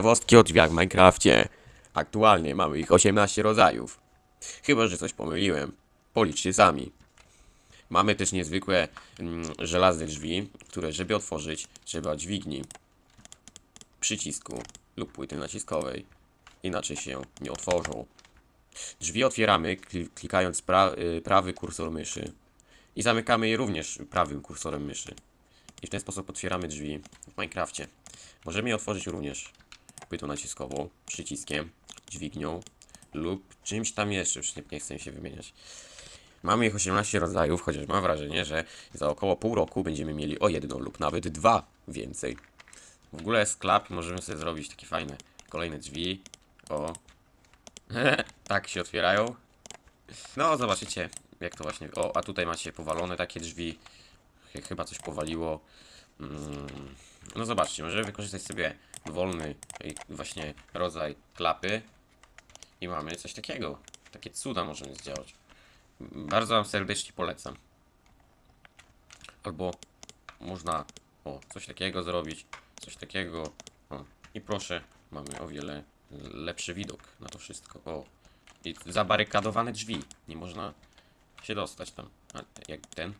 Ciekawostki o drzwiach w Minecrafcie. Aktualnie mamy ich 18 rodzajów. Chyba, że coś pomyliłem. Policzcie sami. Mamy też niezwykłe mm, żelazne drzwi, które żeby otworzyć trzeba dźwigni, przycisku lub płyty naciskowej. Inaczej się nie otworzą. Drzwi otwieramy kli- klikając pra y, prawy kursor myszy. I zamykamy je również prawym kursorem myszy. I w ten sposób otwieramy drzwi w Minecrafcie. Możemy je otworzyć również płytą naciskową, przyciskiem, dźwignią lub czymś tam jeszcze, już nie, nie chcę się wymieniać. Mamy ich 18 rodzajów, chociaż mam wrażenie, że za około pół roku będziemy mieli o jedno lub nawet dwa więcej. W ogóle z klap możemy sobie zrobić takie fajne kolejne drzwi. O. tak się otwierają. No, zobaczycie, jak to właśnie. O, a tutaj macie powalone takie drzwi. Ch- Chyba coś powaliło. Mm, No zobaczcie, możemy wykorzystać sobie wolny właśnie rodzaj klapy i mamy coś takiego. Takie cuda możemy zdziałać. Bardzo Wam serdecznie polecam. Albo można o coś takiego zrobić, coś takiego. O, I proszę, mamy o wiele lepszy widok na to wszystko. O, i zabarykadowane drzwi. Nie można się dostać tam. A jak ten?